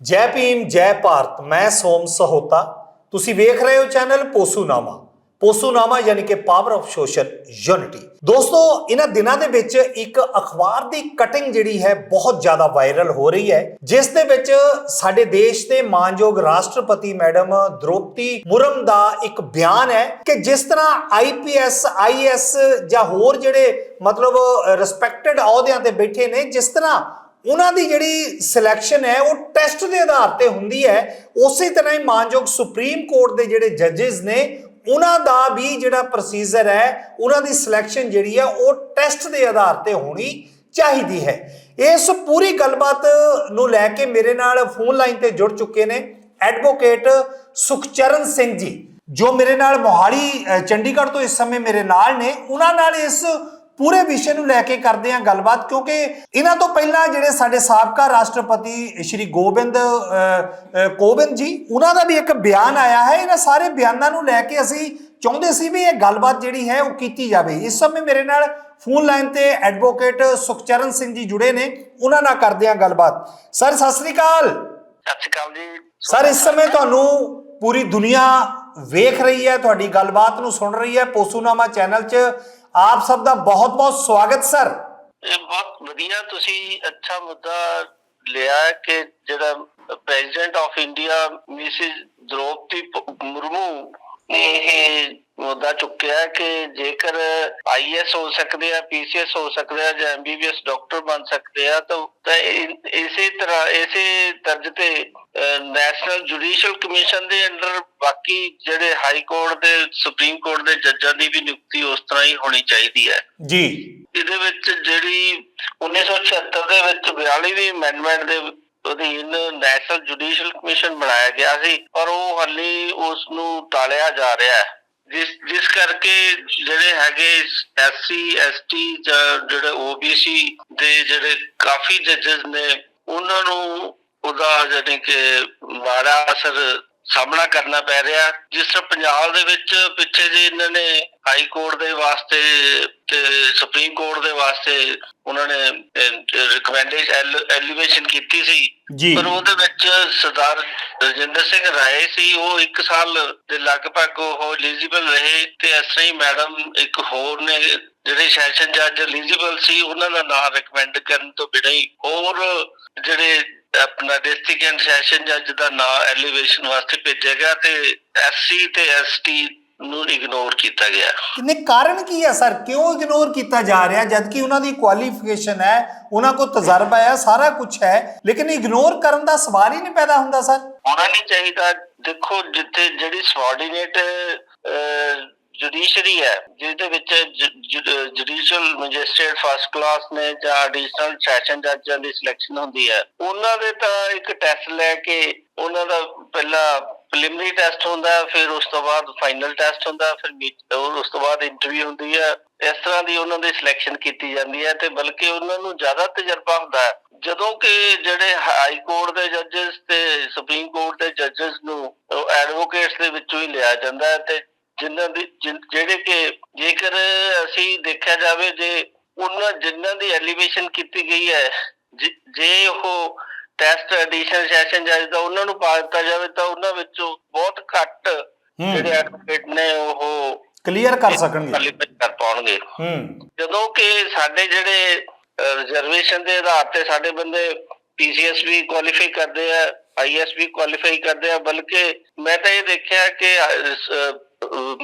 ਜੈ ਭੀਮ, ਜੈ ਭਾਰਤ, ਮੈਂ ਸੋਮ ਸਹੋਤਾ। ਤੁਸੀਂ ਵੇਖ ਰਹੇ ਹੋ ਚੈਨਲ ਪੋਸੂਨਾਮਾ। ਪੋਸੂਨਾਮਾ ਯਾਨੀ ਕਿ ਪਾਵਰ ਆਫ ਸੋਸ਼ਲ ਯੂਨਿਟੀ ਦੋਸਤੋ, ਇਹਨਾਂ ਦਿਨਾਂ ਦੇ ਵਿੱਚ ਇੱਕ ਅਖਬਾਰ ਦੀ ਕਟਿੰਗ ਜਿਹੜੀ ਹੈ ਬਹੁਤ ਜ਼ਿਆਦਾ ਵਾਇਰਲ ਹੋ ਰਹੀ ਹੈ। ਜਿਸ ਦੇ ਵਿੱਚ ਸਾਡੇ ਦੇਸ਼ ਦੇ ਮਾਨਯੋਗ ਰਾਸ਼ਟਰਪਤੀ ਮੈਡਮ ਦ੍ਰੋਪਦੀ ਮੁਰਮ ਦਾ ਇੱਕ ਬਿਆਨ ਹੈ ਕਿ ਜਿਸ ਤਰ੍ਹਾਂ ਆਈਪੀਐਸ ਆਈਐਸ ਜਾਂ ਹੋਰ ਜਿਹੜੇ ਮਤਲਬ ਰਿਸਪੈਕਟਡ ਅਹੁਦਿਆਂ ਤੇ ਬੈਠੇ ਨੇ, ਜਿਸ ਤਰ੍ਹਾਂ ਉਹਨਾਂ ਦੀ ਜਿਹੜੀ ਸਿਲੈਕਸ਼ਨ ਹੈ, ਉਹ ਟੈਸਟ ਦੇ ਆਧਾਰ ਤੇ ਹੁੰਦੀ ਹੈ। ਉਸੇ ਤਰ੍ਹਾਂ ਹੀ ਮਾਨਯੋਗ ਸੁਪਰੀਮ ਕੋਰਟ ਦੇ ਜਿਹੜੇ ਜੱਜਸ ਨੇ, ਉਹਨਾਂ ਦਾ ਵੀ ਜਿਹੜਾ ਪ੍ਰੋਸੀਜਰ ਹੈ, ਉਹਨਾਂ ਦੀ ਸਿਲੈਕਸ਼ਨ ਜਿਹੜੀ ਹੈ, ਉਹ ਟੈਸਟ ਦੇ ਆਧਾਰ ਤੇ ਹੋਣੀ ਚਾਹੀਦੀ ਹੈ। ਇਸ ਪੂਰੀ ਗੱਲਬਾਤ ਨੂੰ ਲੈ ਕੇ ਮੇਰੇ ਨਾਲ ਫੋਨ ਲਾਈਨ ਤੇ ਜੁੜ ਚੁੱਕੇ ਨੇ ਐਡਵੋਕੇਟ ਸੁਖਚਰਨ ਸਿੰਘ ਜੀ, ਜੋ ਮੇਰੇ ਨਾਲ ਮੋਹਾਲੀ ਚੰਡੀਗੜ੍ਹ ਤੋਂ ਇਸ ਸਮੇਂ ਮੇਰੇ ਨਾਲ ਨੇ। ਉਹਨਾਂ ਨਾਲ ਇਸ ਪੂਰੇ ਵਿਸ਼ੇ ਨੂੰ ਲੈ ਕੇ ਕਰਦੇ ਹਾਂ ਗੱਲਬਾਤ ਕਿਉਂਕਿ ਇਹਨਾਂ ਤੋਂ ਪਹਿਲਾਂ ਜਿਹੜੇ ਸਾਡੇ ਸਾਬਕਾ ਰਾਸ਼ਟਰਪਤੀ ਸ਼੍ਰੀ ਗੋਬਿੰਦ ਕੋਵਿੰਦ ਜੀ ਉਹਨਾਂ ਦਾ ਵੀ ਇੱਕ ਬਿਆਨ ਆਇਆ ਹੈ। ਇਹਨਾਂ ਸਾਰੇ ਬਿਆਨਾਂ ਨੂੰ ਲੈ ਕੇ ਅਸੀਂ ਚਾਹੁੰਦੇ ਸੀ ਵੀ ਇਹ ਗੱਲਬਾਤ ਜਿਹੜੀ ਹੈ ਉਹ ਕੀਤੀ ਜਾਵੇ। ਇਸ ਸਮੇਂ ਮੇਰੇ ਨਾਲ ਫੋਨ ਲਾਈਨ ਤੇ ਐਡਵੋਕੇਟ ਸੁਖਚਰਨ ਸਿੰਘ ਜੀ ਜੁੜੇ ਨੇ। ਉਹਨਾਂ ਨਾਲ ਕਰਦੇ ਹਾਂ ਗੱਲਬਾਤ। ਸਰ ਸਤਿ ਸ੍ਰੀ ਅਕਾਲ। ਸਤਿ ਸ਼੍ਰੀ ਅਕਾਲ ਜੀ। ਸਰ ਇਸ ਸਮੇਂ ਤੁਹਾਨੂੰ ਪੂਰੀ ਦੁਨੀਆ ਵੇਖ ਰਹੀ ਹੈ ਤੁਹਾਡੀ ਗੱਲਬਾਤ ਨੂੰ ਸੁਣ ਰਹੀ ਹੈ। ਪੋਸੂਨਾਮਾ ਚੈਨਲ 'ਚ ਆਪ ਸਭ ਦਾ ਬਹੁਤ-ਬਹੁਤ ਸਵਾਗਤ, ਸਰ। ਇਹ ਬਹੁਤ ਵਧੀਆ ਤੁਸੀਂ ਅੱਛਾ ਮੁੱਦਾ ਲਿਆ ਹੈ ਕਿ ਜਿਹੜਾ president of India Mrs Droupadi Murmu ਨੇ ਇਹ ਮੁੱਦਾ ਚੁੱਕਿਆ ਕਿ ਜੇਕਰ ਆਈਐਸ ਹੋ ਸਕਦੇ ਆ ਪੀਸੀਐਸ ਹੋ ਸਕਦੇ ਆ ਜਾਂ ਐਮਬੀਬੀਐਸ ਡਾਕਟਰ ਬਣ ਸਕਦੇ ਆ ਤਾਂ ਇਸੇ ਤਰ੍ਹਾਂ ਇਸੇ ਤਰਜ ਤੇ ਨੈਸ਼ਨਲ ਜੁਡੀਸ਼ੀਅਲ ਕਮਿਸ਼ਨ ਦੇ ਅੰਡਰ ਬਾਕੀ ਜਿਹੜੇ ਹਾਈ ਕੋਰਟ ਦੇ ਸੁਪਰੀਮ ਕੋਰਟ ਦੇ ਜੱਜਾਂ ਦੀ ਵੀ ਨਿਯੁਕਤੀ ਉਸ ਤਰ੍ਹਾਂ ਹੀ ਹੋਣੀ ਚਾਹੀਦੀ ਹੈ। ਜੀ। ਇਹਦੇ ਵਿੱਚ ਜਿਹੜੀ 1976 ਦੇ ਵਿੱਚ 42ਵੀਂ ਅਮੈਂਡਮੈਂਟ ਦੇ ਅਧੀਨ ਨੈਸ਼ਨਲ ਜੁਡੀਸ਼ੀਅਲ ਕਮਿਸ਼ਨ ਬਣਾਇਆ ਗਿਆ ਸੀ, ਪਰ ਉਹ ਹਾਲੇ ਉਸ ਨੂੰ ਟਾਲਿਆ ਜਾ ਰਿਹਾ ਹੈ। ਜਿਸ ਜਿਸ ਕਰਕੇ ਜਿਹੜੇ ਹੈਗੇ ਐਸਸੀ ਐਸਟੀ ਜਿਹੜੇ ਓਬੀਸੀ ਦੇ ਜਿਹੜੇ ਕਾਫੀ ਜੱਜਸ ਨੇ, ਉਹਨਾਂ ਨੂੰ ਉਹਦਾ ਜਾਨੀ ਕਿ ਮਾੜਾ ਅਸਰ ਸਾਹਮਣਾ ਕਰਨਾ ਪੈ ਰਿਹਾ। ਜਿਸ ਤਰ੍ਹਾਂ ਪੰਜਾਬ ਦੇ ਵਿੱਚ ਪਿੱਛੇ ਜੇ ਇਹਨਾਂ ਨੇ ਹਾਈ ਕੋਰਟ ਦੇ ਵਾਸਤੇ ਤੇ ਸੁਪਰੀਮ ਕੋਰਟ ਦੇ ਵਾਸਤੇ ਉਹਨਾਂ ਨੇ ਰਿਕਮੈਂਡੇਸ਼ਨ ਐਲੀਵੇਸ਼ਨ ਕੀਤੀ ਸੀ ਜੀ। ਪਰ ਉਹਦੇ ਵਿੱਚ ਸਰਦਾਰ ਰਜਿੰਦਰ ਸਿੰਘ ਰਾਏ ਸੀ, ਉਹ 1 ਸਾਲ ਦੇ ਲਗਭਗ ਉਹ ਐਲੀਜੀਬਲ ਰਹੇ ਤੇ ਇਸ ਤਰ੍ਹਾਂ ਹੀ ਮੈਡਮ ਇੱਕ ਹੋਰ ਨੇ, ਜਿਹੜੇ ਸੈਸ਼ਨ ਜੱਜ ਐਲੀਜੀਬਲ ਸੀ, ਉਹਨਾਂ ਦਾ ਨਾਮ ਰეკਮੈਂਡ ਕਰਨ ਤੋਂ ਬਿਨਾਂ ਹੀ ਹੋਰ ਜਿਹੜੇ ਆਪਣਾ ਡਿਸਟ੍ਰਿਕਟ ਐਂਡ ਸੈਸ਼ਨ ਜੱਜ ਦਾ ਨਾਮ ਐਲੀਵੇਸ਼ਨ ਵਾਸਤੇ ਭੇਜਿਆ ਗਿਆ ਤੇ ਐਸਸੀ ਤੇ ਐਸਟੀ ਨੂੰ ਇਗਨੋਰ ਕੀਤਾ ਗਿਆ। ਕਿੰਨੇ ਕਾਰਨ ਕੀ ਹੈ ਸਰ? ਕਿਉਂ ਇਗਨੋਰ ਕੀਤਾ ਜਾ ਰਿਹਾ? ਜਦ ਕਿ ਉਹਨਾਂ ਦੀ ਕੁਆਲੀਫਿਕੇਸ਼ਨ ਹੈ ਉਹਨਾਂ ਕੋਲ ਤਜਰਬਾ ਹੈ ਸਾਰਾ ਕੁਝ ਹੈ ਲੇਕਿਨ ਇਗਨੋਰ ਕਰਨ ਦਾ ਸਵਾਲ ਹੀ ਨਹੀਂ ਪੈਦਾ ਹੁੰਦਾ ਸਰ। ਹੋਣਾ ਨਹੀਂ ਚਾਹੀਦਾ। ਦੇਖੋ ਜਿੱਥੇ ਜਿਹੜੀ ਸਬਆਰਡੀਨੇਟ ਜੁਡੀਸ਼ਰੀ ਹੈ ਜਿਹਦੇ ਵਿੱਚ ਜੁਡੀਸ਼ੀਅਲ ਮੈਜਿਸਟ੍ਰੇਟ ਫਸਟ ਕਲਾਸ ਨੇ ਜਾਂ ਐਡੀਸ਼ਨਲ ਸੈਸ਼ਨ ਜੱਜਾਂ ਦੀ ਸਿਲੈਕਸ਼ਨ ਹੁੰਦੀ ਹੈ ਉਹਨਾਂ ਦੇ ਤਾਂ ਇੱਕ ਟੈਸਟ ਲੈ ਕੇ ਉਹਨਾਂ ਦਾ ਪਹਿਲਾਂ ਪ੍ਰੀਲਿਮਿਨਰੀ ਟੈਸਟ ਹੁੰਦਾ, ਫਿਰ ਉਸ ਤੋਂ ਬਾਅਦ ਫਾਈਨਲ ਟੈਸਟ ਹੁੰਦਾ, ਫਿਰ ਉਸ ਤੋਂ ਬਾਅਦ ਇੰਟਰਵਿਊ ਹੁੰਦੀ ਹੈ ਇਸ ਤਰ੍ਹਾਂ ਦੀ ਉਹਨਾਂ ਦੀ ਸਿਲੈਕਸ਼ਨ ਕੀਤੀ ਜਾਂਦੀ ਹੈ ਤੇ ਬਲਕਿ ਉਹਨਾਂ ਨੂੰ ਜ਼ਿਆਦਾ ਤਜਰਬਾ ਹੁੰਦਾ ਹੈ। ਜਦੋਂ ਕਿ ਜਿਹੜੇ ਹਾਈ ਕੋਰਟ ਦੇ ਜੱਜਸ ਤੇ ਸੁਪਰੀਮ ਕੋਰਟ ਦੇ ਜੱਜਸ ਨੂੰ ਐਡਵੋਕੇਟਸ ਦੇ ਵਿੱਚੋਂ ਹੀ ਲਿਆ ਜਾਂਦਾ ਹੈ ਤੇ ਜਿਨ੍ਹਾਂ ਦੀ ਜਿਹੜੇ ਕਿ ਜੇਕਰ ਅਸੀਂ ਦੇਖਿਆ ਜਾਵੇ ਜੇ ਉਹਨਾਂ ਜਿਨ੍ਹਾਂ ਦੀ ਐਲੀਵੇਸ਼ਨ ਕੀਤੀ ਗਈ ਹੈ ਜੇ ਉਹ ਟੈਸਟ ਐਡੀਸ਼ਨ ਸੈਸ਼ਨ ਜੱਜ ਦਾ ਉਹਨਾਂ ਨੂੰ ਪਾ ਦਿੱਤਾ ਜਾਵੇ ਤਾਂ ਉਹਨਾਂ ਵਿੱਚੋਂ ਬਹੁਤ ਘੱਟ। ਜਿਹੜੇ ਐਡਵੋਕੇਟ ਨੇ ਉਹ ਕਲੀਅਰ ਕਰ ਸਕਣਗੇ। ਕਰ ਪਾਉਣਗੇ। ਹੂੰ। ਜਦੋਂ ਕਿ ਸਾਡੇ ਜਿਹੜੇ ਰਿਜ਼ਰਵੇਸ਼ਨ ਦੇ ਆਧਾਰ ਤੇ ਸਾਡੇ ਬੰਦੇ ਪੀਸੀਐਸ ਵੀ ਕੁਆਲੀਫਾਈ ਕਰਦੇ ਆ ਆਈਐਸ ਵੀ ਕੁਆਲੀਫਾਈ ਕਰਦੇ ਆ ਬਲਕਿ ਮੈਂ ਤਾਂ ਇਹ ਦੇਖਿਆ ਕਿ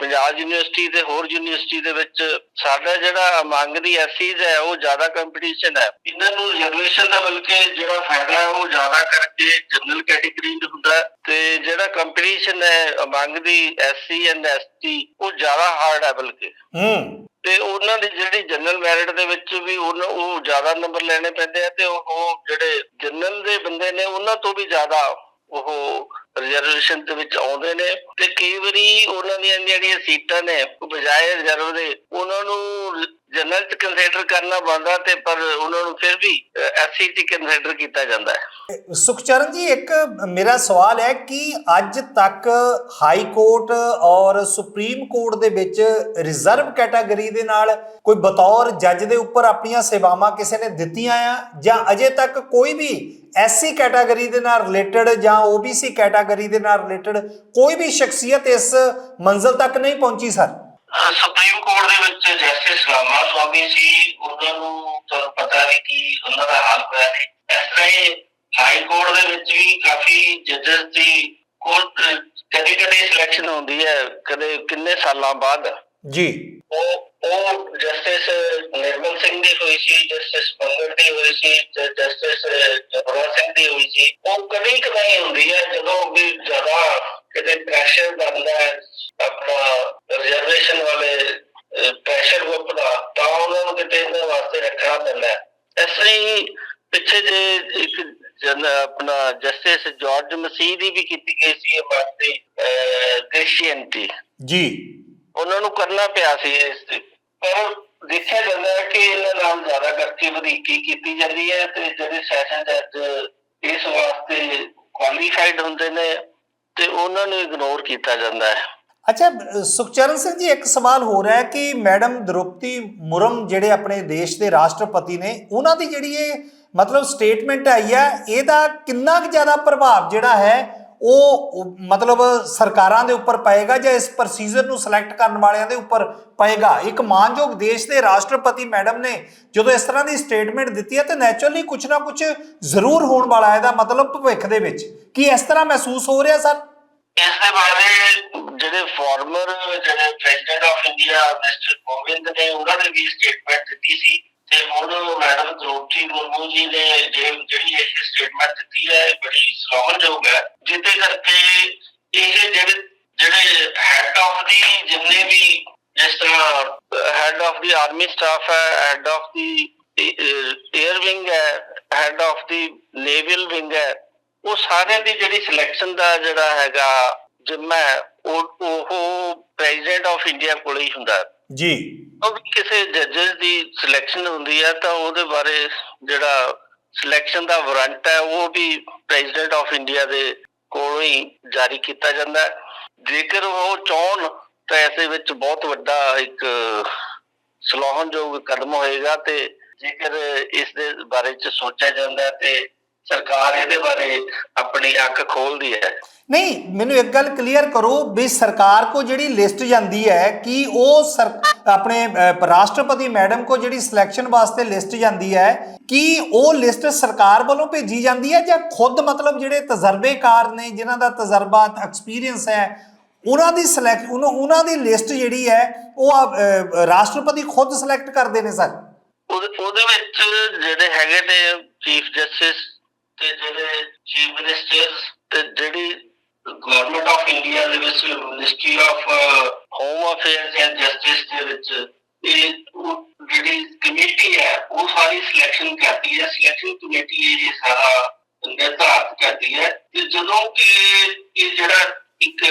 ਪੰਜਾਬ ਯੂਨੀਵਰਸਿਟੀ ਤੇ ਹੋਰ ਯੂਨੀਵਰਸਿਟੀ ਦੇ ਵਿੱਚ ਸਾਡਾ ਜਿਹੜਾ ਮੰਗ ਦੀ ਐਸੀਜ਼ ਹੈ ਉਹ ਜ਼ਿਆਦਾ ਕੰਪੀਟੀਸ਼ਨ ਹੈ। ਇਹਨਾਂ ਨੂੰ ਰਿਜ਼ਰਵੇਸ਼ਨ ਦਾ ਬਲਕਿ ਜਿਹੜਾ ਫਾਇਦਾ ਹੈ ਉਹ ਜ਼ਿਆਦਾ ਕਰਕੇ ਜਨਰਲ ਕੈਟਾਗਰੀ ਨੂੰ ਹੁੰਦਾ ਤੇ ਜਿਹੜਾ ਕੰਪੀਟੀਸ਼ਨ ਹੈ ਮੰਗ ਦੀ ਐਸਸੀ ਐਂਡ ਐਸਟੀ ਉਹ ਜ਼ਿਆਦਾ ਹਾਰਡ ਹੈ ਬਲਕਿ। ਹੂੰ। ਤੇ ਉਹਨਾਂ ਦੀ ਜਿਹੜੀ ਜਨਰਲ ਮੈਰਿਟ ਦੇ ਵਿੱਚ ਵੀ ਉਹ ਜ਼ਿਆਦਾ ਨੰਬਰ ਲੈਣੇ ਪੈਂਦੇ ਆ ਤੇ ਉਹ ਜਿਹੜੇ ਜਨਰਲ ਦੇ ਬੰਦੇ ਨੇ ਉਹਨਾਂ ਤੋਂ ਵੀ ਜ਼ਿਆਦਾ ਉਹ ਰਿਜ਼ਰਵੇਸ਼ਨ ਦੇ ਵਿੱਚ ਆਉਂਦੇ ਨੇ ਤੇ ਕਈ ਵਾਰੀ ਉਹਨਾਂ ਦੀਆਂ ਜਿਹੜੀਆਂ ਸੀਟਾਂ ਨੇ ਬਜਾਏ ਰਿਜ਼ਰਵ ਦੇ, ਉਹਨਾਂ ਨੂੰ ਜਨਰਲ ਚ ਕੰਸੀਡਰ ਕਰਨਾ ਬੰਦਾ ਤੇ ਪਰ ਉਹਨਾਂ ਨੂੰ ਫਿਰ ਵੀ ਐਸਸੀ ਚ ਕੰਸੀਡਰ ਕੀਤਾ ਜਾਂਦਾ ਹੈ। ਸੁਖਚਰਨ ਜੀ, ਇੱਕ ਮੇਰਾ ਸਵਾਲ ਹੈ ਕਿ ਅੱਜ ਤੱਕ ਹਾਈ ਕੋਰਟ ਔਰ ਸੁਪਰੀਮ ਕੋਰਟ ਦੇ ਵਿੱਚ ਰਿਜ਼ਰਵ ਕੈਟਾਗਰੀ ਦੇ ਨਾਲ ਕੋਈ ਬਤੌਰ ਜੱਜ ਦੇ ਉੱਪਰ ਆਪਣੀਆਂ ਸੇਵਾਵਾਂ ਕਿਸੇ ਨੇ ਦਿੱਤੀਆਂ ਆ? ਜਾਂ ਅਜੇ ਤੱਕ ਕੋਈ ਵੀ ਐਸਸੀ ਕੈਟਾਗਰੀ ਦੇ ਨਾਲ ਰਿਲੇਟਡ ਜਾਂ ਓਬੀਸੀ ਕੈਟਾਗਰੀ ਦੇ ਨਾਲ ਰਿਲੇਟਡ ਕੋਈ ਵੀ ਸ਼ਖਸੀਅਤ ਇਸ ਮੰਜ਼ਲ ਤੱਕ ਨਹੀਂ ਪਹੁੰਚੀ, ਸਰ? ਸੁਪਰੀਮ ਕੋਰਟ ਦੇ ਵਿੱਚ ਜਸਟਿਸ ਰਾਮਾ ਸਵਾਮੀ ਸੀ ਉਹਨਾਂ ਨੂੰ ਤੁਹਾਨੂੰ ਪਤਾ ਹੈ ਕਿ ਉਹਨਾਂ ਦਾ ਹਾਲ ਹੋਇਆ ਨੇ ਇਸ ਤਰ੍ਹਾਂ ਹੀ ਹਾਈ ਕੋਰਟ ਦੇ ਵਿੱਚ ਵੀ ਕਾਫੀ ਜੱਜਸ ਦੀ ਕੋਰਟ ਕਦੇ ਕਦੇ ਸਿਲੈਕਸ਼ਨ ਹੁੰਦੀ ਹੈ ਕਦੇ ਕਿੰਨੇ ਸਾਲਾਂ ਬਾਅਦ। ਜੀ। ਉਹ ਉਹ ਜਸਟਿਸ ਨਿਰਮਲ ਸਿੰਘ ਦੀ ਹੋਈ ਸੀ ਜਸਟਿਸ ਪੰਗੜ ਦੀ ਹੋਈ ਸੀ ਜਸਟਿਸ ਜਗਰਾ ਸਿੰਘ ਦੀ ਹੋਈ ਸੀ। ਉਹ ਕਦੇ ਕਦਾਈ ਹੁੰਦੀ ਹੈ ਜਦੋਂ ਵੀ ਜ਼ਿਆਦਾ ਕਿਤੇ ਪ੍ਰੈਸ਼ਰ ਬਣਦਾ ਹੈ ਆਪਣਾ ਰਿਜ਼ਰਵੇਸ਼ਨ ਵਾਲੇ ਪ੍ਰੈਸ਼ਰ ਗਰੁੱਪ ਦਾ ਤਾਂ ਉਹਨਾਂ ਨੂੰ ਕਿਤੇ ਇਹਨਾਂ ਵਾਸਤੇ ਰੱਖਣਾ ਪੈਂਦਾ ਹੈ। ਇਸ ਹੀ ਪਿੱਛੇ ਜੇ ਇੱਕ ਜਨ ਆਪਣਾ ਜਸਟਿਸ ਜਾਰਜ ਮਸੀਹ ਦੀ ਵੀ ਕੀਤੀ ਗਈ ਸੀ ਇਹ ਬਾਤ ਤੇ ਕ੍ਰਿਸਚੀਅਨਟੀ ਜੀ। ਉਹਨਾਂ ਨੂੰ ਕਰਨਾ ਪਿਆ ਸੀ ਇਸ ਤੇ ਪਰ ਦੇਖਿਆ ਜਾਂਦਾ ਹੈ ਕਿ ਇਹਨਾਂ ਨਾਲ ਜ਼ਿਆਦਾ ਕਰਤੀ ਵਧੀਕੀ ਕੀਤੀ ਜਾਂਦੀ ਹੈ ਤੇ ਜਿਹੜੇ ਸੈਸ਼ਨ ਜੱਜ ਇਸ ਵਾਸਤੇ ਕੁਆਲੀਫਾਈਡ ਹੁੰਦੇ ਨੇ ਤੇ ਉਹਨਾਂ ਨੂੰ ਇਗਨੋਰ ਕੀਤਾ ਜਾਂਦਾ ਹੈ। ਅੱਛਾ ਸੁਖਚਰਨ ਸਿੰਘ ਜੀ, ਇੱਕ ਸਵਾਲ ਹੋ ਰਿਹਾ ਹੈ ਕਿ ਮੈਡਮ ਦ੍ਰੋਪਦੀ ਮੁਰਮ ਜਿਹੜੇ ਆਪਣੇ ਦੇਸ਼ ਦੇ ਰਾਸ਼ਟਰਪਤੀ ਨੇ, ਉਹਨਾਂ ਦੀ ਜਿਹੜੀ ਇਹ ਮਤਲਬ ਸਟੇਟਮੈਂਟ ਆਈ ਹੈ, ਇਹਦਾ ਕਿੰਨਾ ਕੁ ਜ਼ਿਆਦਾ ਪ੍ਰਭਾਵ ਜਿਹੜਾ ਹੈ, ਉਹ ਮਤਲਬ ਸਰਕਾਰਾਂ ਦੇ ਉੱਪਰ ਪਏਗਾ ਜਾਂ ਇਸ ਪ੍ਰੋਸੀਜਰ ਨੂੰ ਸਿਲੈਕਟ ਕਰਨ ਵਾਲਿਆਂ ਦੇ ਉੱਪਰ ਪਏਗਾ? ਇੱਕ ਮਾਨਯੋਗ ਦੇਸ਼ ਦੇ ਰਾਸ਼ਟਰਪਤੀ ਮੈਡਮ ਨੇ ਜਦੋਂ ਇਸ ਤਰ੍ਹਾਂ ਦੀ ਸਟੇਟਮੈਂਟ ਦਿੱਤੀ ਹੈ, ਤਾਂ ਨੈਚੁਰਲੀ ਕੁਝ ਨਾ ਕੁਝ ਜ਼ਰੂਰ ਹੋਣ ਵਾਲਾ ਹੈ ਇਹਦਾ ਮਤਲਬ ਭਵਿੱਖ ਦੇ ਵਿੱਚ। ਕੀ ਇਸ ਤਰ੍ਹਾਂ ਮਹਿਸੂਸ ਹੋ ਰਿਹਾ, ਸਰ? ਇਸ ਦੇ ਬਾਰੇ ਜਿਹੜੇ ਫਾਰਮਰ ਜਿਹੜੇ president of India mister Kovind ਨੇ ਉਹਨਾਂ ਨੇ ਵੀ ਸਟੇਟਮੈਂਟ ਦਿੱਤੀ ਸੀ ਤੇ ਹੁਣ ਮੈਡਮ ਦ੍ਰੋਪਦੀ ਮੁਰਮੂ ਜੀ ਨੇ ਜਿਹੜੀ ਇਹ ਸਟੇਟਮੈਂਟ ਦਿੱਤੀ ਹੈ ਬੜੀ ਸਲਾਹੁਣਯੋਗ ਹੈ, ਜਿਹਦੇ ਕਰਕੇ ਇਹ ਜਿਹੜੇ ਜਿਹੜੇ ਹੈਡ ਆਫ ਦੀ ਜਿੰਨੇ ਵੀ ਜਿਸ ਤਰ੍ਹਾਂ head of the army staff ਹੈ head of the air wing ਹੈ head of the naval wing ਹੈ ਉਹ ਸਾਰਿਆਂ ਦੀ ਜਿਹੜੀ ਸਿਲੈਕਸ਼ਨ ਦਾ ਜਿਹੜਾ ਹੈਗਾ ਜਿੰਮਾ ਉਹ ਉਹ ਪ੍ਰੈਜ਼ੀਡੈਂਟ ਆਫ ਇੰਡੀਆ ਕੋਲ ਹੀ ਹੁੰਦਾ। ਜੀ। ਉਹ ਵੀ ਕਿਸੇ ਜੱਜਸ ਦੀ ਸਿਲੈਕਸ਼ਨ ਹੁੰਦੀ ਹੈ ਤਾਂ ਉਹਦੇ ਬਾਰੇ ਜਿਹੜਾ ਸਿਲੈਕਸ਼ਨ ਦਾ ਵਾਰੰਟ ਹੈ ਉਹ ਵੀ ਪ੍ਰੈਜ਼ੀਡੈਂਟ ਆਫ ਇੰਡੀਆ ਦੇ ਕੋਲੋਂ ਹੀ ਜਾਰੀ ਕੀਤਾ ਜਾਂਦਾ ਜੇਕਰ ਉਹ ਚਾਹਣ ਤਾਂ ਐਸੇ ਵਿੱਚ ਬਹੁਤ ਵੱਡਾ ਇੱਕ ਸਲਾਹੁਣਯੋਗ ਕਦਮ ਹੋਏਗਾ ਤੇ ਜੇਕਰ ਇਸ ਦੇ ਬਾਰੇ ਚ ਸੋਚਿਆ ਜਾਂਦਾ ਤੇ ਸਰਕਾਰ ਇਹਦੇ ਬਾਰੇ ਆਪਣੀ ਅੱਖ ਖੋਲਦੀ ਹੈ। ਨਹੀਂ ਮੈਨੂੰ ਇੱਕ ਗੱਲ ਕਲੀਅਰ ਕਰੋ ਵੀ ਸਰਕਾਰ ਕੋ ਜਿਹੜੀ ਲਿਸਟ ਜਾਂਦੀ ਹੈ ਕਿ ਉਹ ਆਪਣੇ ਰਾਸ਼ਟਰਪਤੀ ਮੈਡਮ ਕੋ ਜਿਹੜੀ ਸਿਲੈਕਸ਼ਨ ਵਾਸਤੇ ਲਿਸਟ ਜਾਂਦੀ ਹੈ ਕਿ ਉਹ ਲਿਸਟ ਸਰਕਾਰ ਵੱਲੋਂ ਭੇਜੀ ਜਾਂਦੀ ਹੈ ਜਾਂ ਖੁਦ ਮਤਲਬ ਜਿਹੜੇ ਤਜਰਬੇਕਾਰ ਨੇ ਜਿਨ੍ਹਾਂ ਦਾ ਤਜਰਬਾ ਐਕਸਪੀਰੀਅੰਸ ਹੈ ਉਹਨਾਂ ਦੀ ਸਿਲੈਕਟ ਉਹਨਾਂ ਦੀ ਲਿਸਟ ਜਿਹੜੀ ਹੈ ਉਹ ਰਾਸ਼ਟਰਪਤੀ ਖੁਦ ਸਿਲੈਕਟ ਕਰਦੇ ਨੇ ਸਰ। ਉਹਦੇ ਉਹਦੇ ਵਿੱਚ ਜਿਹੜੇ ਹੈਗੇ ਨੇ ਚੀਫ ਜਸਟਿਸ ਤੇ ਜਿਹੜੇ ਚੀਫ ਮਿਨਿਸਟਰਸ ਤੇ ਜਿਹੜੀ ਗਵਰਨਮੈਂਟ ਆਫ ਇੰਡੀਆ ਦੇ ਵਿੱਚ ministry of home affairs and justice ਦੇ ਵਿੱਚ ਇਹ ਜਿਹੜੀ ਕਮੇਟੀ ਹੈ, ਉਹ ਸਾਰੀ ਸਿਲੈਕਸ਼ਨ ਕਰਦੀ ਹੈ ਸਿਲੈਕਸ਼ਨ ਕਮੇਟੀ ਇਹ ਸਾਰਾ ਨਿਰਧਾਰਤ ਕਰਦੀ ਹੈ ਤੇ ਜਦੋਂ ਕਿ ਇਹ ਜਿਹੜਾ ਇੱਕ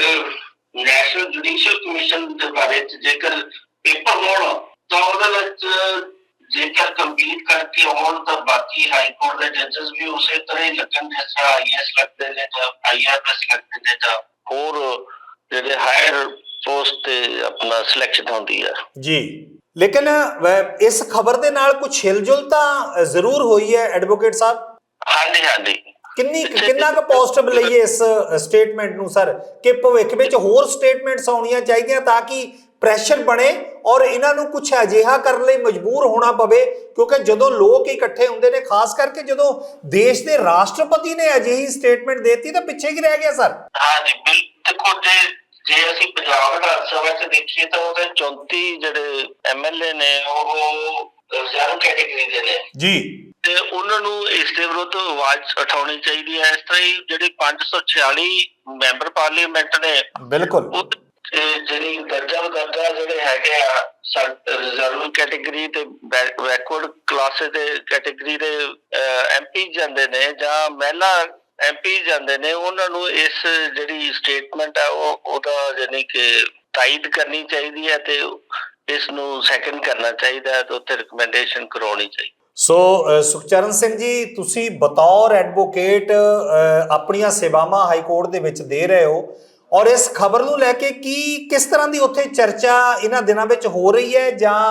ਨੈਸ਼ਨਲ ਜੁਡੀਸ਼ੀਅਲ ਕਮਿਸ਼ਨ ਦੇ ਬਾਰੇ ਚ ਜੇਕਰ ਪੇਪਰ ਹੋਣ, ਤਾਂ ਉਹਦੇ ਵਿੱਚ ਜੇਕਰ ਕੰਪਲੀਟ ਕਰਕੇ ਆਉਣ ਤਾਂ ਬਾਕੀ ਹਾਈ ਕੋਰਟ ਦੇ ਜੱਜਸ ਵੀ ਉਸੇ ਤਰ੍ਹਾਂ ਹੀ ਲੱਗਣ ਜਿਸ ਤਰ੍ਹਾਂ ਆਈਐਸ ਲੱਗਦੇ ਨੇ ਜਾਂ ਆਈਆਰਐਸ ਲੱਗਦੇ ਨੇ ਜਾਂ ਹੋਰ ਜਿਹੜੇ ਹਾਇਰ ਪੋਸਟ ਤੇ ਆਪਣਾ ਸਿਲੈਕਸ਼ਨ ਹੁੰਦੀ ਹੈ ਜੀ। ਲੇਕਿਨ ਇਸ ਖਬਰ ਦੇ ਨਾਲ ਕੁਝ ਹਿਲਜੁਲ ਤਾਂ ਜ਼ਰੂਰ ਹੋਈ ਹੈ ਐਡਵੋਕੇਟ ਸਾਹਿਬ? ਹਾਂਜੀ ਹਾਂਜੀ। ਕਿੰਨੀ ਕਿੰਨਾ ਕੁ ਪੋਜ਼ਿਟਿਵ ਲਈਏ ਇਸ ਸਟੇਟਮੈਂਟ ਨੂੰ ਸਰ ਕਿ ਭਵਿੱਖ ਵਿੱਚ ਹੋਰ ਸਟੇਟਮੈਂਟਸ ਆਉਣੀਆਂ ਚਾਹੀਦੀਆਂ ਤਾਂ ਕਿ ਪ੍ਰੈਸ਼ਰ ਬਣੇ ਔਰ ਇਹਨਾਂ ਨੂੰ ਕੁਝ ਅਜਿਹਾ ਕਰਨ ਲਈ ਮਜਬੂਰ ਹੋਣਾ ਪਵੇ ਕਿਉਂਕਿ ਜਦੋਂ ਲੋਕ ਇਕੱਠੇ ਹੁੰਦੇ ਨੇ ਖਾਸ ਕਰਕੇ ਜਦੋਂ ਦੇਸ਼ ਦੇ ਰਾਸ਼ਟਰਪਤੀ ਨੇ ਅਜਿਹੀ ਸਟੇਟਮੈਂਟ ਦੇਤੀ ਤਾਂ ਪਿੱਛੇ ਕੀ ਰਹਿ ਗਿਆ ਸਰ? ਹਾਂਜੀ ਬਿਲ ਦੇਖੋ ਜੇ ਜੇ ਅਸੀਂ ਪੰਜਾਬ ਵਿਧਾਨ ਸਭਾ ਚ ਦੇਖੀਏ ਤਾਂ ਉਹਦੇ 34 ਜਿਹੜੇ ਐਮਐਲਏ ਨੇ ਉਹ ਰਿਜ਼ਰਵ ਕੈਟੇਗਰੀ ਦੇ ਨੇ। ਜੀ। ਤੇ ਉਹਨਾਂ ਨੂੰ ਇਸ ਦੇ ਵਿਰੁੱਧ ਆਵਾਜ਼ ਉਠਾਉਣੀ ਚਾਹੀਦੀ ਹੈ। ਇਸ ਤਰ੍ਹਾਂ ਹੀ ਜਿਹੜੇ 546 ਮੈਂਬਰ ਪਾਰਲੀਮੈਂਟ ਨੇ ਬਿਲਕੁਲ। ਜਿਹੜੀ ਦਰਜਾ ਦਰਜਾ ਜਿਹੜੇ ਹੈਗੇ ਆ ਰਿਜ਼ਰਵ ਕੈਟੇਗਰੀ ਤੇ ਬੈਕਵਰਡ ਕਲਾਸੇ ਦੇ ਕੈਟੇਗਰੀ ਦੇ ਐਮਪੀ ਜਾਂਦੇ ਨੇ ਜਾਂ ਮਹਿਲਾ ਐਮਪੀ ਜਾਂਦੇ ਨੇ, ਉਹਨਾਂ ਨੂੰ ਇਸ ਜਿਹੜੀ ਸਟੇਟਮੈਂਟ ਹੈ ਉਹ, ਉਹਦਾ ਯਾਨੀ ਕਿ ਤਾਇਦ ਕਰਨੀ ਚਾਹੀਦੀ ਹੈ ਤੇ ਇਸ ਨੂੰ ਸੈਕੰਡ ਕਰਨਾ ਚਾਹੀਦਾ ਤੇ ਉੱਤੇ ਰਿਕਮੈਂਡੇਸ਼ਨ ਕਰਾਉਣੀ ਚਾਹੀਦੀ ਸੋ ਸੁਖਚਰਨ ਸਿੰਘ ਜੀ, ਤੁਸੀਂ ਬਤੌਰ ਐਡਵੋਕੇਟ ਆਪਣੀਆਂ ਸੇਵਾਵਾਂ ਹਾਈ ਕੋਰਟ ਦੇ ਵਿੱਚ ਦੇ ਰਹੇ ਹੋ। ਔਰ ਇਸ ਖਬਰ ਨੂੰ ਲੈ ਕੇ ਕੀ ਕਿਸ ਤਰ੍ਹਾਂ ਦੀ ਉੱਥੇ ਚਰਚਾ ਇਹਨਾਂ ਦਿਨਾਂ ਵਿੱਚ ਹੋ ਰਹੀ ਹੈ ਜਾਂ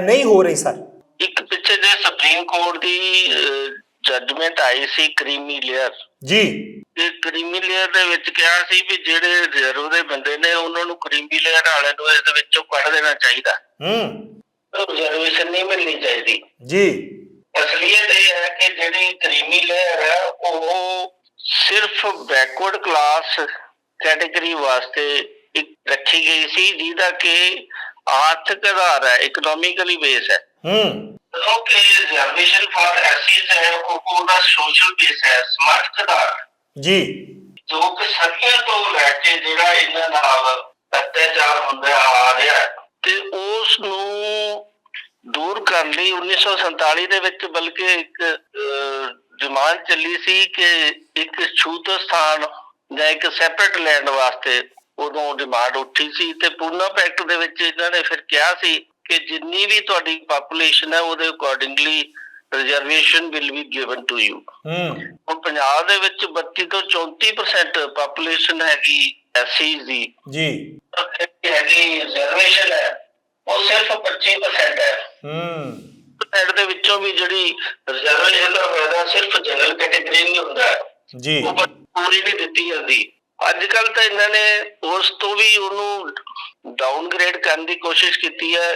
ਨਹੀਂ ਹੋ ਰਹੀ ਸਰ? ਇੱਕ ਪਿੱਛੇ ਜੇ ਸੁਪਰੀਮ ਕੋਰਟ ਦੀ ਜੱਜਮੈਂਟ ਆਈ ਸੀ ਕਰੀਮੀ ਲੇਅਰ। ਜੀ। ਤੇ ਕਰੀਮੀ ਲੇਅਰ ਦੇ ਵਿੱਚ ਕਿਹਾ ਸੀ ਵੀ ਜਿਹੜੇ ਰਿਜ਼ਰਵ ਦੇ ਬੰਦੇ ਨੇ ਉਹਨਾਂ ਨੂੰ ਕਰੀਮੀ ਲੇਅਰ ਵਾਲਿਆਂ ਨੂੰ ਇਸ ਦੇ ਵਿੱਚੋਂ ਕੱਢ ਦੇਣਾ ਚਾਹੀਦਾ। ਹੂੰ। ਰਿਜ਼ਰਵੇਸ਼ਨ ਨਹੀਂ ਮਿਲਣੀ ਚਾਹੀਦੀ। ਜੀ। ਅਸਲੀਅਤ ਇਹ ਹੈ ਕਿ ਜਿਹੜੀ ਕਰੀਮੀ ਲੇਅਰ ਹੈ ਉਹ ਸਿਰਫ ਬੈਕਵਰਡ ਕਲਾਸ ਕੈਟਾਗਰੀ ਵਾਸਤੇ ਇੱਕ ਰੱਖੀ ਗਈ ਸੀ ਜਿਹਦਾ ਕਿ ਆਰਥਿਕ ਆਧਾਰ ਹੈ ਇਕਨੋਮਿਕਲੀ ਬੇਸ ਹੈ। ਹੂੰ। ਕਿਉਂਕਿ ਰਿਜ਼ਰਵੇਸ਼ਨ ਫਾਰ ਐਸੀਜ਼ ਹੈ ਉਹ ਉਹਦਾ ਸੋਸ਼ਲ ਬੇਸ ਹੈ ਸਮਾਜਿਕ ਆਧਾਰ ਜੀ। ਜੋ ਕਿ ਸਦੀਆਂ ਤੋਂ ਲੈ ਕੇ ਜਿਹੜਾ ਇਹਨਾਂ ਨਾਲ ਅਤਿਆਚਾਰ ਹੁੰਦਾ ਆ ਰਿਹਾ ਹੈ, ਤੇ ਉਸ ਨੂੰ ਦੂਰ ਕਰਨ ਲਈ 1947 ਦੇ ਵਿੱਚ ਬਲਕਿ ਇੱਕ ਡਿਮਾਂਡ ਚੱਲੀ ਸੀ ਕਿ ਇੱਕ ਛੂਤ ਸਥਾਨ ਜਾਂ ਇੱਕ ਸੈਪਰੇਟ ਲੈਂਡ ਵਾਸਤੇ ਉਦੋਂ ਡਿਮਾਂਡ ਉੱਠੀ ਸੀ ਤੇ ਪੂਨਾ ਪੈਕਟ ਦੇ ਵਿੱਚ ਇਹਨਾਂ ਨੇ ਫਿਰ ਕਿਹਾ ਸੀ ਕਿ ਜਿੰਨੀ ਵੀ ਤੁਹਾਡੀ ਪਾਪੂਲੇਸ਼ਨ ਹੈ ਉਹਦੇ accordingly reservation will be given to you ਹੂੰ। ਹੁਣ ਪੰਜਾਬ ਦੇ ਵਿੱਚ 32 ਤੋਂ 34% ਪਾਪੂਲੇਸ਼ਨ ਹੈਗੀ ਐਸਸੀਜ਼ ਦੀ। ਜੀ। ਹੈਗੀ ਰਿਜ਼ਰਵੇਸ਼ਨ ਹੈ ਉਹ ਸਿਰਫ 25% ਹੈ। ਹੂੰ। ਸਾਈਡ ਦੇ ਵਿੱਚੋਂ ਵੀ ਜਿਹੜੀ ਰਿਜ਼ਰਵੇਸ਼ਨ ਦਾ ਫਾਇਦਾ ਸਿਰਫ ਜਨਰਲ ਕੈਟਾਗਰੀ ਨਹੀਂ ਹੁੰਦਾ। ਜੀ। ਉਹ ਪ- ਪੂਰੀ ਨਹੀਂ ਦਿੱਤੀ ਜਾਂਦੀ। ਅੱਜ ਕੱਲ ਤਾਂ ਇਹਨਾਂ ਨੇ ਉਸ ਤੋਂ ਵੀ ਉਹਨੂੰ ਡਾਊਨਗ੍ਰੇਡ ਕਰਨ ਦੀ ਕੋਸ਼ਿਸ਼ ਕੀਤੀ ਹੈ,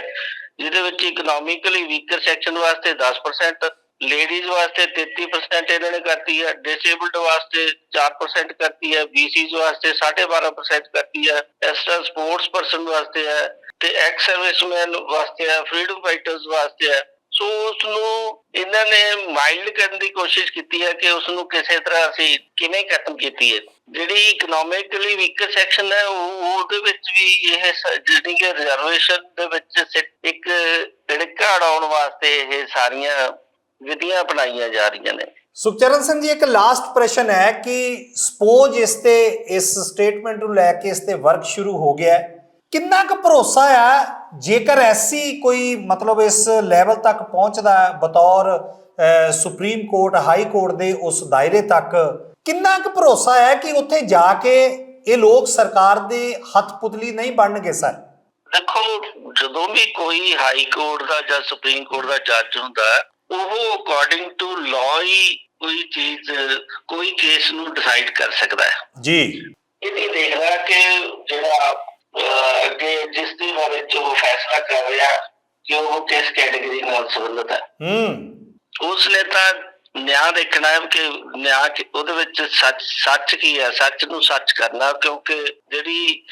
ਜਿਹਦੇ ਵਿੱਚ ਇਕਨੋਮਿਕਲੀ ਵੀਕਰ ਸੈਕਸ਼ਨ ਵਾਸਤੇ 10% ਲੇਡੀਜ਼ ਵਾਸਤੇ 33% ਇਹਨਾਂ ਨੇ ਕਰਤੀ ਹੈ ਡਿਸੇਬਲਡ ਵਾਸਤੇ 4% ਕਰਤੀ ਹੈ ਬੀਸੀਜ਼ ਵਾਸਤੇ 12.5% ਕਰਤੀ ਹੈ, ਇਸ ਸਪੋਰਟਸ ਪਰਸਨ ਵਾਸਤੇ ਹੈ, ਤੇ ਐਕਸ ਸਰਵਿਸਮੈਨ ਵਾਸਤੇ ਹੈ ਫਰੀडम ਫਾਈਟਰਸ ਵਾਸਤੇ ਹੈ। ਸੋ ਉਸ ਨੂੰ ਇਹਨਾਂ ਨੇ ਮਾਈਲਡ ਕਰਨ ਦੀ ਕੋਸ਼ਿਸ਼ ਕੀਤੀ ਹੈ ਕਿ ਉਸ ਨੂੰ ਕਿਸੇ ਤਰ੍ਹਾਂ ਅਸੀਂ ਕਿਵੇਂ ਖਤਮ ਕੀਤੀ ਜਿਹੜੀ ਇਕਨੋਮਿਕਲੀ ਵੀਕਰ ਸੈਕਸ਼ਨ ਹੈ ਉਹਦੇ ਵਿੱਚ ਵੀ ਇਹ ਜਿਹੜੀ ਕਿ ਰਿਜ਼ਰਵੇਸ਼ਨ ਦੇ ਵਿੱਚ ਇੱਕ ਢਿੜਕਾ ਅੜਾਉਣ ਵਾਸਤੇ ਇਹ ਸਾਰੀਆਂ ਵਿਧੀਆਂ ਅਪਣਾਈਆਂ ਜਾ ਰਹੀਆਂ ਨੇ। ਸੁਖਚਰਨ ਸਿੰਘ ਜੀ, ਇੱਕ ਲਾਸਟ ਪ੍ਰਸ਼ਨ ਹੈ ਕਿ ਸਪੋਜ਼ ਇਸ ਤੇ, ਇਸ ਸਟੇਟਮੈਂਟ ਨੂੰ ਲੈ ਕੇ ਇਸ ਤੇ ਵਰਕ ਸ਼ੁਰੂ ਹੋ ਗਿਆ ਹੈ। ਕਿੰਨਾ ਕੁ ਭਰੋਸਾ ਹੈ ਜੇਕਰ ਐਸੀ ਕੋਈ ਮਤਲਬ ਇਸ ਲੈਵਲ ਤੱਕ ਪਹੁੰਚਦਾ ਬਤੌਰ ਸੁਪਰੀਮ ਕੋਰਟ ਹਾਈ ਕੋਰਟ ਦੇ ਉਸ ਦਾਇਰੇ ਤੱਕ ਕਿੰਨਾ ਕੁ ਭਰੋਸਾ ਹੈ ਕਿ ਉੱਥੇ ਜਾ ਕੇ ਇਹ ਲੋਕ ਸਰਕਾਰ ਦੇ ਹੱਥ ਪੁਤਲੀ ਨਹੀਂ ਬਣਨਗੇ ਸਰ? ਦੇਖੋ ਜਦੋਂ ਵੀ ਕੋਈ ਹਾਈ ਕੋਰਟ ਦਾ ਜਾਂ ਸੁਪਰੀਮ ਕੋਰਟ ਦਾ ਜੱਜ ਹੁੰਦਾ ਉਹ ਅਕੋਰਡਿੰਗ ਟੂ ਲਾਅ ਹੀ ਕੋਈ ਚੀਜ਼ ਕੋਈ ਕੇਸ ਨੂੰ ਡਿਸਾਈਡ ਕਰ ਸਕਦਾ ਹੈ। ਜੀ। ਇਹ ਦੇਖਦਾ ਕਿ ਜਿਹੜਾ ਅੱਗੇ ਜਿਸ ਦੇ ਬਾਰੇ ਚ ਉਹ ਫੈਸਲਾ ਕਰ ਰਿਹਾ ਕਿ ਉਹ ਕਿਸ ਕੈਟਾਗਰੀ ਨਾਲ ਸੰਬੰਧਿਤ ਹੈ? ਹੂੰ। ਉਸ ਨੇ ਤਾਂ ਨਿਆਂ ਦੇਖਣਾ ਹੈ ਕਿ ਨਿਆਂ ਕਿ- ਉਹਦੇ ਵਿੱਚ ਸੱਚ ਸੱਚ ਕੀ ਹੈ? ਸੱਚ ਨੂੰ ਸੱਚ ਕਰਨਾ ਕਿਉਂਕਿ ਜਿਹੜੀ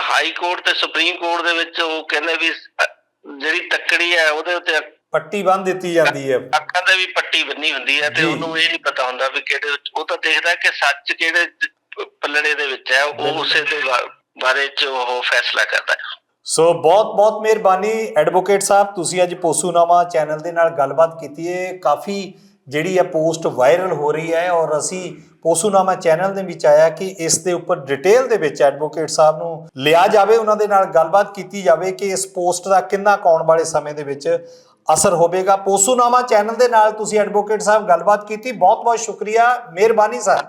ਹਾਈ ਕੋਰਟ ਤੇ ਸੁਪਰੀਮ ਕੋਰਟ ਦੇ ਵਿੱਚ ਉਹ ਕਹਿੰਦੇ ਵੀ ਜਿਹੜੀ ਤੱਕੜੀ ਹੈ ਉਹਦੇ ਉੱਤੇ ਪੱਟੀ ਬੰਨ ਦਿੱਤੀ ਜਾਂਦੀ ਹੈ। ਅੱਖਾਂ ਤੇ ਵੀ ਪੱਟੀ ਬੰਨੀ ਹੁੰਦੀ ਹੈ ਤੇ। ਉਹਨੂੰ ਇਹ ਨਹੀਂ ਪਤਾ ਹੁੰਦਾ ਵੀ ਕਿਹੜੇ ਉਹ ਤਾਂ ਦੇਖਦਾ ਕਿ ਸੱਚ ਕਿਹੜੇ ਪੱਲੜੇ ਦੇ ਵਿੱਚ ਹੈ ਉਹ ਉਸੇ ਦੇ ਬਾਰੇ ਚ ਉਹ ਫੈਸਲਾ ਕਰਦਾ ਹੈ। ਸੋ ਬਹੁਤ ਬਹੁਤ ਮਿਹਰਬਾਨੀ ਐਡਵੋਕੇਟ ਸਾਹਿਬ ਤੁਸੀਂ ਅੱਜ ਪੋਸੂਨਾਮਾ ਚੈਨਲ ਦੇ ਨਾਲ ਗੱਲਬਾਤ ਕੀਤੀ ਹੈ ਕਾਫੀ ਜਿਹੜੀ ਹੈ ਪੋਸਟ ਵਾਇਰਲ ਹੋ ਰਹੀ ਹੈ ਔਰ ਅਸੀਂ ਪੋਸੂਨਾਮਾ ਚੈਨਲ ਦੇ ਵਿੱਚ ਆਇਆ ਕਿ ਇਸ ਦੇ ਉੱਪਰ ਡਿਟੇਲ ਦੇ ਵਿੱਚ ਐਡਵੋਕੇਟ ਸਾਹਿਬ ਨੂੰ ਲਿਆ ਜਾਵੇ ਉਹਨਾਂ ਦੇ ਨਾਲ ਗੱਲਬਾਤ ਕੀਤੀ ਜਾਵੇ ਕਿ ਇਸ ਪੋਸਟ ਦਾ ਕਿੰਨਾ ਕੁ ਆਉਣ ਵਾਲੇ ਸਮੇਂ ਦੇ ਵਿੱਚ ਅਸਰ ਹੋਵੇਗਾ। ਪੋਸੂਨਾਮਾ ਚੈਨਲ ਦੇ ਨਾਲ ਤੁਸੀਂ ਐਡਵੋਕੇਟ ਸਾਹਿਬ ਗੱਲਬਾਤ ਕੀਤੀ। ਬਹੁਤ ਬਹੁਤ ਸ਼ੁਕਰੀਆ। ਮਿਹਰਬਾਨੀ ਸਰ।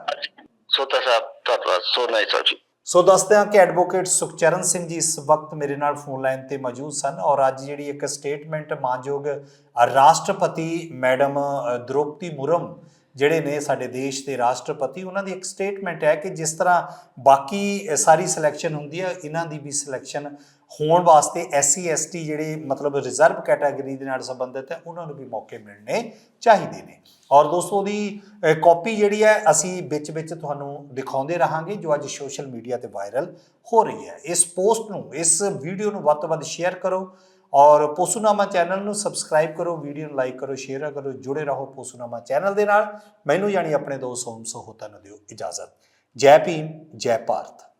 ਸੋਤਾ ਸਾਹਿਬ ਧੰਨਵਾਦ। ਸੋ ਨਾਈਸ ਆਫ ਸੋ ਦੱਸਦਿਆਂ ਕਿ ਐਡਵੋਕੇਟ ਸੁਖਚਰਨ ਸਿੰਘ ਜੀ ਇਸ ਵਕਤ ਮੇਰੇ ਨਾਲ ਫੋਨ ਲਾਈਨ ਤੇ ਮੌਜੂਦ ਸਨ ਔਰ ਅੱਜ ਜਿਹੜੀ ਇੱਕ ਸਟੇਟਮੈਂਟ ਮਾਨਯੋਗ ਰਾਸ਼ਟਰਪਤੀ ਮੈਡਮ ਅ, ਮੁਰਮ ਜਿਹੜੇ ਨੇ ਸਾਡੇ ਦੇਸ਼ ਦੇ ਰਾਸ਼ਟਰਪਤੀ ਉਹਨਾਂ ਦੀ ਇੱਕ ਸਟੇਟਮੈਂਟ ਹੈ ਕਿ ਜਿਸ ਤਰ੍ਹਾਂ ਬਾਕੀ ਸਾਰੀ ਸਿਲੈਕਸ਼ਨ ਹੁੰਦੀ ਹੈ ਇਹਨਾਂ ਦੀ ਵੀ ਸਿਲੈਕਸ਼ਨ ਹੋਣ ਵਾਸਤੇ ਐਸਸੀ, ਐਸਟੀ ਜਿਹੜੇ ਮਤਲਬ ਰਿਜ਼ਰਵ ਕੈਟਾਗਰੀ ਦੇ ਨਾਲ ਸੰਬੰਧਿਤ ਹੈ, ਉਹਨਾਂ ਨੂੰ ਵੀ ਮੌਕੇ ਮਿਲਣੇ ਚਾਹੀਦੇ ਨੇ। ਔਰ ਦੋਸਤੋ ਦੀ ਕਾਪੀ ਜਿਹੜੀ ਹੈ, ਅਸੀਂ ਵਿੱਚ ਵਿੱਚ ਤੁਹਾਨੂੰ ਦਿਖਾਉਂਦੇ ਰਹਾਂਗੇ, ਜੋ ਅੱਜ ਸੋਸ਼ਲ ਮੀਡੀਆ ਤੇ ਵਾਇਰਲ ਹੋ ਰਹੀ ਹੈ। ਇਸ ਪੋਸਟ ਨੂੰ, ਇਸ ਵੀਡੀਓ ਨੂੰ ਵੱਧ ਤੋਂ ਵੱਧ ਸ਼ੇਅਰ ਕਰੋ ਔਰ ਪੋਸੂਨਾਮਾ ਚੈਨਲ ਨੂੰ ਸਬਸਕ੍ਰਾਈਬ ਕਰੋ ਵੀਡੀਓ ਨੂੰ ਲਾਈਕ ਕਰੋ ਸ਼ੇਅਰ ਕਰੋ, ਜੁੜੇ ਰਹੋ ਪੋਸੂਨਾਮਾ ਚੈਨਲ ਦੇ ਨਾਲ। ਮੈਨੂੰ ਯਾਨੀ ਆਪਣੇ ਦੋਸਤ ਸੋਮ ਸਹੋਤਾ ਨੂੰ ਦਿਓ ਇਜਾਜ਼ਤ। ਜੈ ਭੀਮ, ਜੈ ਭਾਰਤ।